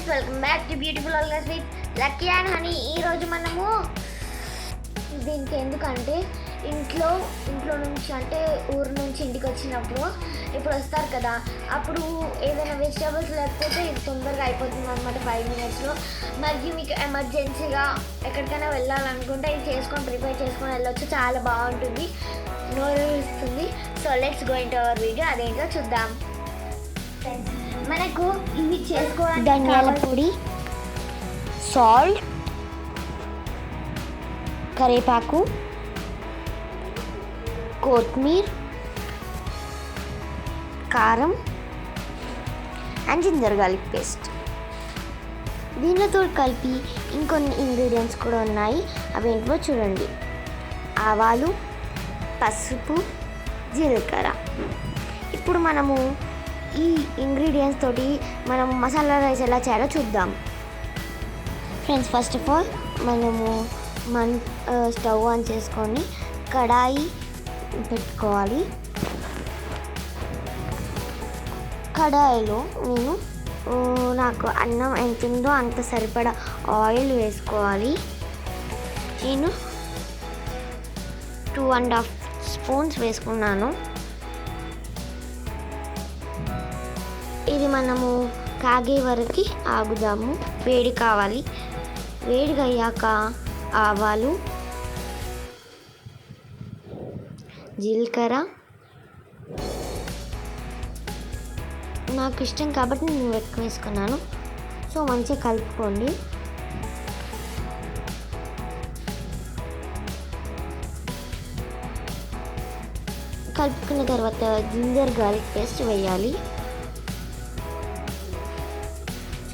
Friends welcome back to beautiful ఆల్గస్ with lucky and honey. ఈరోజు మనము దీనికి ఎందుకంటే ఇంట్లో ఇంట్లో నుంచి అంటే ఊరు నుంచి ఇంటికి వచ్చినప్పుడు ఇప్పుడు వస్తారు కదా అప్పుడు ఏదైనా వెజిటేబుల్స్ లేకపోతే ఇది తొందరగా అయిపోతుంది అనమాట ఫైవ్ మినిట్స్లో మరియు మీకు ఎమర్జెన్సీగా ఎక్కడికైనా వెళ్ళాలనుకుంటే ఇది చేసుకొని ప్రిపేర్ చేసుకొని వెళ్ళొచ్చు. చాలా బాగుంటుంది. నోరు ఇస్తుంది so let's going to our video అదేంటో చూద్దాం. మనకు ఇవి చేసుకోవడానికి ధనియాల పొడి సాల్ట్ కరివేపాకు కొత్తిమీర కారం అండ్ జింజర్ గార్లిక్ పేస్ట్. దీనితో కలిపి ఇంకొన్ని ఇంగ్రీడియంట్స్ కూడా ఉన్నాయి. అవి ఏంటో చూడండి. ఆవాలు పసుపు జీలకర్ర. ఇప్పుడు మనము ఈ ఇంగ్రీడియంట్స్ తోటి మనం మసాలా రైస్ ఎలా చేయాలో చూద్దాం. ఫ్రెండ్స్ ఫస్ట్ ఆఫ్ ఆల్ మనము మన్ స్టవ్ ఆన్ చేసుకొని కడాయి పెట్టుకోవాలి. కడాయిలో నేను నాకు అన్నం ఎంత ఉందో అంత సరిపడా ఆయిల్ వేసుకోవాలి. నేను టూ అండ్ హాఫ్ స్పూన్స్ వేసుకున్నాను. ఇది మనము కాగే వరకు ఆగుదాము. వేడి కావాలి. వేడిగయ్యాక ఆవాలు జీలకర్ర. నాకు ఇష్టం కాబట్టి నేను ఎక్కువ వేసుకున్నాను. సో మంచిగా కలుపుకోండి. కలుపుకున్న తర్వాత జింజర్ గార్లిక్ పేస్ట్ వేయాలి.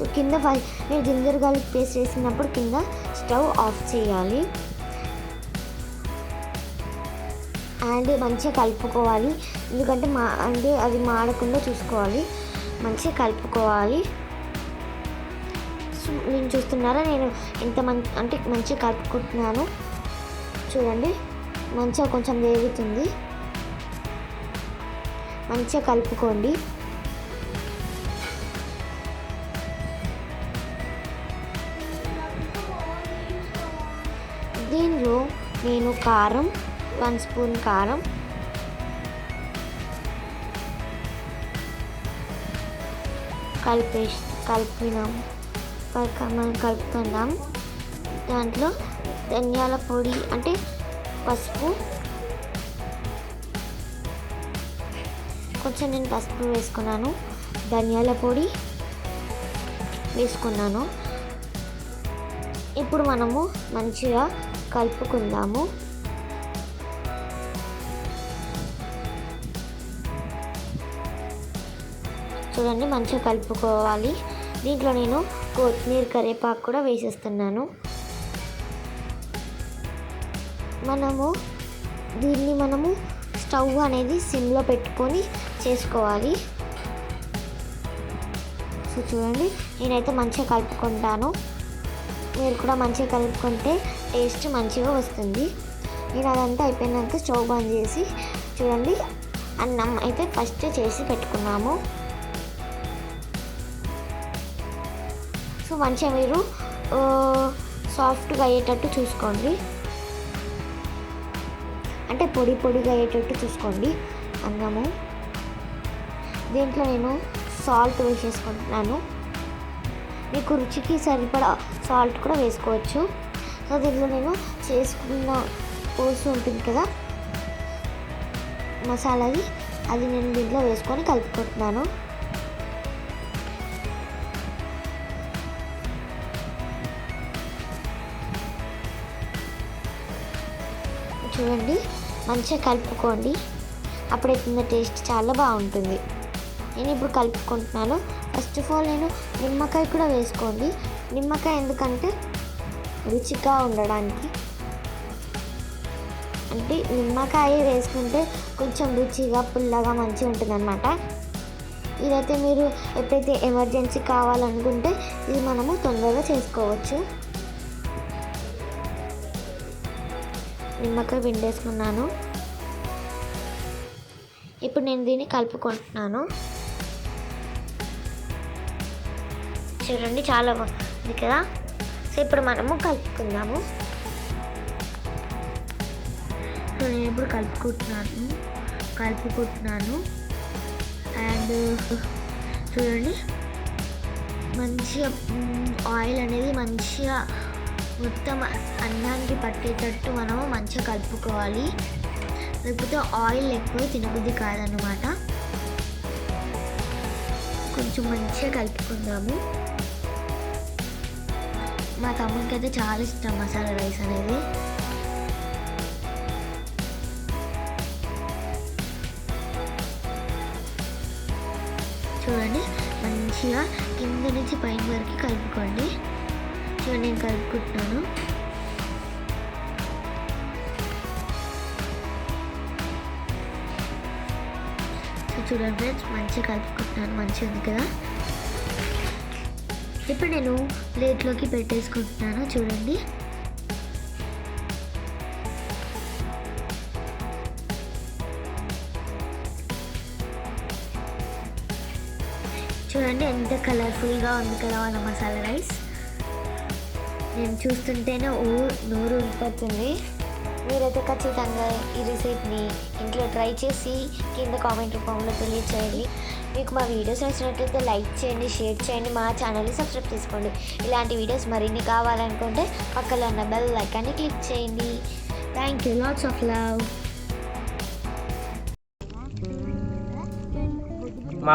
కింద ఫై మీరు జింజర్ గార్లిక్ పేస్ట్ వేసినప్పుడు కింద స్టవ్ ఆఫ్ చేయాలి. అండ్ మంచిగా కలుపుకోవాలి. ఎందుకంటే మా అంటే అది మాడకుండా చూసుకోవాలి. మంచిగా కలుపుకోవాలి. సో నేను చూస్తున్నారా? నేను ఎంత మంచి అంటే మంచిగా కలుపుకుంటున్నాను. చూడండి మంచిగా కొంచెం వేగుతుంది. మంచిగా కలుపుకోండి. దీనిలో నేను కారం వన్ స్పూన్ కారం. కలిపే కలిపినాం. కలక- మనం కలుపుతున్నాం దాంట్లో ధనియాల పొడి అంటే పసుపు. కొంచెం నేను పసుపు వేసుకున్నాను. ధనియాల పొడి వేసుకున్నాను. ఇప్పుడు మనము మంచిగా కలుపుకుందాము. చూడండి మంచిగా కలుపుకోవాలి. దీంట్లో నేను కొత్తిమీర కరివేపాకు కూడా వేసేస్తున్నాను. మనము దీన్ని మనము స్టవ్ అనేది సిమ్లో పెట్టుకొని చేసుకోవాలి. సో చూడండి నేనైతే మంచిగా కలుపుకుంటాను. మీరు కూడా మంచిగా కలుపుకుంటే టేస్ట్ మంచిగా వస్తుంది. నేను అదంతా అయిపోయినాక స్టవ్ బంద్ చేసి చూడండి అన్నం అయితే ఫస్ట్ చేసి పెట్టుకున్నాము. సో మంచిగా మీరు సాఫ్ట్గా అయ్యేటట్టు చూసుకోండి. అంటే పొడి పొడిగా అయ్యేటట్టు చూసుకోండి అన్నము. దీంట్లో నేను సాల్ట్ వేసేసుకుంటున్నాను. మీకు రుచికి సరిపడా సాల్ట్ కూడా వేసుకోవచ్చు. సో నేను చేసుకున్న పోసు ఉంటుంది కదా? మసాలాది అది నేను దీంట్లో వేసుకొని కలుపుకుంటున్నాను. చూడండి మంచిగా కలుపుకోండి. అప్పుడే తిన్న టేస్ట్ చాలా బాగుంటుంది. నేను ఇప్పుడు కలుపుకుంటున్నాను. ఫస్ట్ ఆఫ్ ఆల్ నేను నిమ్మకాయ కూడా వేసుకోండి. నిమ్మకాయ ఎందుకంటే రుచిగా ఉండడానికి. అంటే నిమ్మకాయ వేసుకుంటే కొంచెం రుచిగా పుల్లగా మంచిగా ఉంటుంది అనమాట ఇదైతే మీరు ఎప్పుడైతే ఎమర్జెన్సీ కావాలనుకుంటే ఇది మనము తొందరగా చేసుకోవచ్చు. నిమ్మకాయ పిండేసుకున్నాను. ఇప్పుడు నేను దీన్ని కలుపుకుంటున్నాను. చూడండి చాలా బాగుంది కదా? సో ఇప్పుడు మనము కలుపుకుందాము. సో నేను ఇప్పుడు కలుపుకుంటున్నాను. కలుపుకుంటున్నాను. అండ్ చూడండి. మంచిగా ఆయిల్ అనేది మంచిగా మొత్తం అన్నానికి పట్టేటట్టు మనము మంచిగా కలుపుకోవాలి. లేకపోతే ఆయిల్ ఎక్కువ తినబుద్ధి కాదనమాట కొంచెం మంచిగా కలుపుకుందాము. మా తమ్ముడికి అయితే చాలా ఇష్టం మసాలా రైస్ అనేది. చూడండి మంచిగా కింద నుంచి పైన వరకు కలుపుకోండి. చూడండి నేను కలుపుకుంటున్నాను. చూడండి ఫ్రెండ్స్ మంచిగా కలుపుకుంటున్నాను మంచిగా ఉంది కదా. ఇప్పుడు నేను ప్లేట్లోకి పెట్టేసుకుంటున్నాను చూడండి. చూడండి ఎంత కలర్ఫుల్గా ఉంది కదా మన మసాలా రైస్. నేను చూస్తుంటేనే ఊ నూరు ఊరిపోతుంది. మీరైతే ఖచ్చితంగా ఈ రెసిపీని ఇంట్లో ట్రై చేసి కింద కామెంట్ రూపంలో తెలియచేయండి. మీకు మా వీడియోస్ నచ్చినట్లయితే లైక్ చేయండి షేర్ చేయండి మా ఛానల్ని సబ్స్క్రైబ్ చేసుకోండి. ఇలాంటి వీడియోస్ మరిన్ని కావాలనుకుంటే పక్కలో ఉన్న బెల్ ఐకాన్ని క్లిక్ చేయండి. Thank you lots of love మా